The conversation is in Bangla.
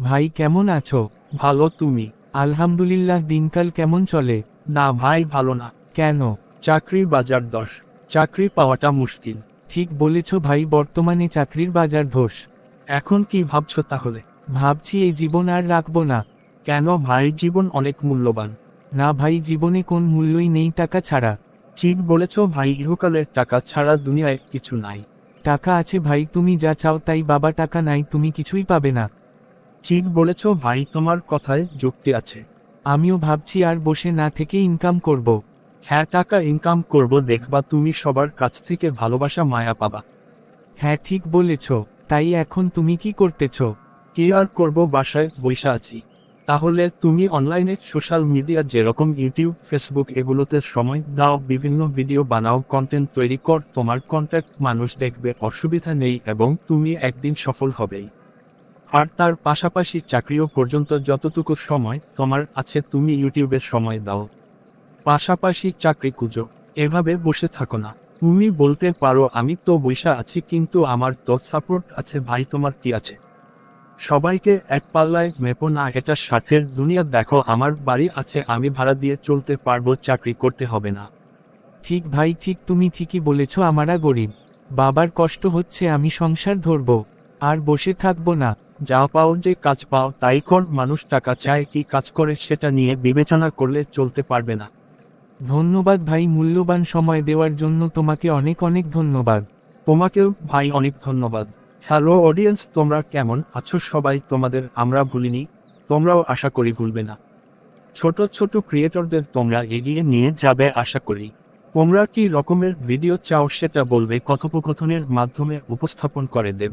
ভাই কেমন আছো? ভালো তুমি? আলহামদুলিল্লাহ দিনকাল কেমন চলে? না ভাই ভালো না। কেন? চাকরির বাজার দশ। চাকরি পাওয়াটা মুশকিল। ঠিক বলেছ ভাই বর্তমানে চাকরির বাজার ধস। এখন কি ভাবছ তাহলে? ভাবছি এই জীবন আর রাখব না। কেন ভাই জীবন অনেক মূল্যবান। না ভাই জীবনে কোন মূল্যই নেই টাকা ছাড়া। ঠিক বলেছ ভাই ইহকালের টাকা ছাড়া দুনিয়ায় কিছু নাই। টাকা আছে ভাই তুমি যা চাও তাই বাবা টাকা নাই তুমি কিছুই পাবে না। ঠিক বলেছ, ভাই, তোমার কথায় যুক্তি আছে। আমিও ভাবছি আর বসে না থেকে ইনকাম করব। হ্যাঁ টাকা ইনকাম করব, দেখবা তুমি সবার কাছ থেকে ভালোবাসা মায়া পাবা। হ্যাঁ ঠিক বলেছ, তাই এখন তুমি কি করতেছ? কি আর করব, বাসায় বৈশা আছি। তাহলে তুমি অনলাইনে সোশ্যাল মিডিয়া যেরকম ইউটিউব ফেসবুক এগুলোতে সময় দাও, বিভিন্ন ভিডিও বানাও কন্টেন্ট তৈরি কর, তোমার কন্ট্যাক্ট মানুষ দেখবে, অসুবিধা নেই, এবং তুমি একদিন সফল হবেই। আর তার পাশাপাশি চাকরিও পর্যন্ত যতটুকু সময় তোমার আছে তুমি ইউটিউবের সময় দাও। পাশাপাশি চাকরি খুঁজো। এভাবে বসে থাকো না। তুমি বলতে পারো, আমি তো বৈশা আছি, কিন্তু আমার তো সাপোর্ট আছে, ভাই, তোমার কি আছে? সবাইকে এক পাল্লায় মেপো না, এটা স্বার্থের দুনিয়া, দেখো, আমার বাড়ি আছে, আমি ভাড়া দিয়ে চলতে পারব, চাকরি করতে হবে না। ঠিক ভাই, ঠিক, তুমি ঠিকই বলেছ, আমারা গরিব। বাবার কষ্ট হচ্ছে, আমি সংসার ধরব। আর বসে থাকব না। যা পাও যে কাজ পাও তাই কর মানুষ টাকা চায় কি কাজ করে সেটা নিয়ে বিবেচনা করলে চলতে পারবে না। ধন্যবাদ ভাই মূল্যবান সময় দেওয়ার জন্য তোমাকে অনেক অনেক ধন্যবাদ। তোমাকেও ভাই অনেক ধন্যবাদ। হ্যালো অডিয়েন্স তোমরা কেমন আছো সবাই? তোমাদের আমরা ভুলিনি তোমরাও আশা করি ভুলবে না। ছোট ছোট ক্রিয়েটরদের তোমরা এগিয়ে নিয়ে যাবে আশা করি। তোমরা কি রকমের ভিডিও চাও সেটা বলবে কথোপকথনের মাধ্যমে উপস্থাপন করে দেব।